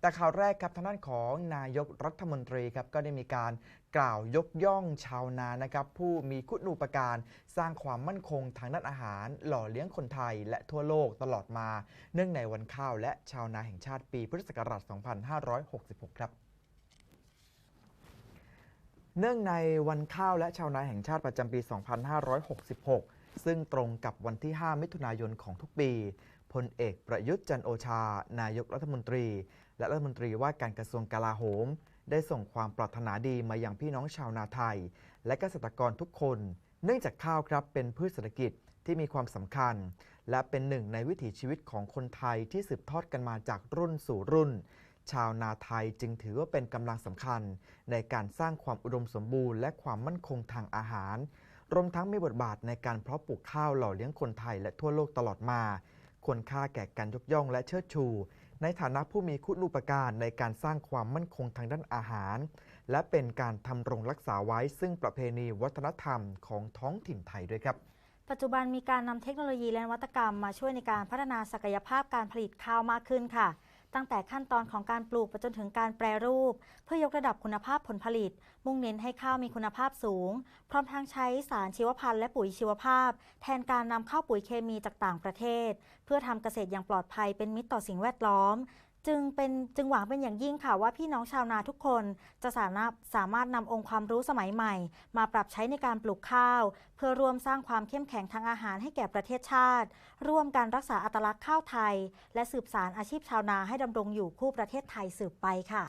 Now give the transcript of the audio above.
แต่ข่าวแรกครับทางด้านของนายกรัฐมนตรีครับก็ได้มีการกล่าวยกย่องชาวนานะครับผู้มีคุณูปการสร้างความมั่นคงทางด้านอาหาร หล่อเลี้ยงคนไทยและทั่วโลกตลอดมา เนื่องในวันข้าวและชาวนาแห่งชาติปีพุทธศักราช 2566 ครับเนื่องในวันข้าวและชาวนาแห่งชาติประจำปี 2566 ซึ่งตรงกับวันที่ 5 มิถุนายนของทุกปี พลเอกประยุทธ์จันโอชา นายกรัฐมนตรี และรัฐมนตรีว่าการกระทรวงกลาโหม ได้ส่งความปรารถนาดีมาอยังพี่น้องชาวนาไทย และเกษตรกรทุกคน เนื่องจากข้าวครับเป็นพืชเศรษฐกิจที่มีความสำคัญ และเป็นหนึ่งในวิถีชีวิตของคนไทยที่สืบทอดกันมาจากรุ่นสู่รุ่น ชาวนาไทยจึงถือว่าเป็นกำลังสำคัญ ในการสร้างความอุดมสมบูรณ์ และความมั่นคงทางอาหาร รวมทั้งมีบทบาทในการเพาะปลูกข้าวหล่อเลี้ยงคนไทยและทั่วโลกตลอดมา ควรค่าแก่การยกย่องและเชิดชู ในฐานะผู้มีคุณูปการในการสร้างความมั่นคงทางด้านอาหาร และเป็นการทำรงรักษาไว้ซึ่งประเพณีวัฒนธรรมของท้องถิ่นไทยด้วยครับปัจจุบันมีการนำเทคโนโลยีและนวัตกรรมมาช่วยในการพัฒนาศักยภาพการผลิตข้าวมากขึ้นค่ะ ตั้งแต่ขั้นตอนของการปลูกไปจนถึงการแปรรูป เพื่อยกระดับคุณภาพผลผลิต มุ่งเน้นให้ข้าวมีคุณภาพสูง พร้อมทั้งใช้สารชีวพันธุ์และปุ๋ยชีวภาพ แทนการนำเข้าปุ๋ยเคมีจากต่างประเทศ เพื่อทำเกษตรอย่างปลอดภัยเป็นมิตรต่อสิ่งแวดล้อม จึงเป็นจึงหวังเป็นอย่างยิ่งค่ะว่าพี่น้องชาวนาทุกคนจะสามารถสามารถนำองค์ความรู้สมัยใหม่ มาปรับใช้ในการปลูกข้าว เพื่อร่วมสร้างความเข้มแข็งทางอาหารให้แก่ประเทศชาติ ร่วมการรักษาอัตลักษณ์ข้าวไทย และสืบสารอาชีพชาวนาให้ดำรงอยู่คู่ประเทศไทยสืบไปค่ะ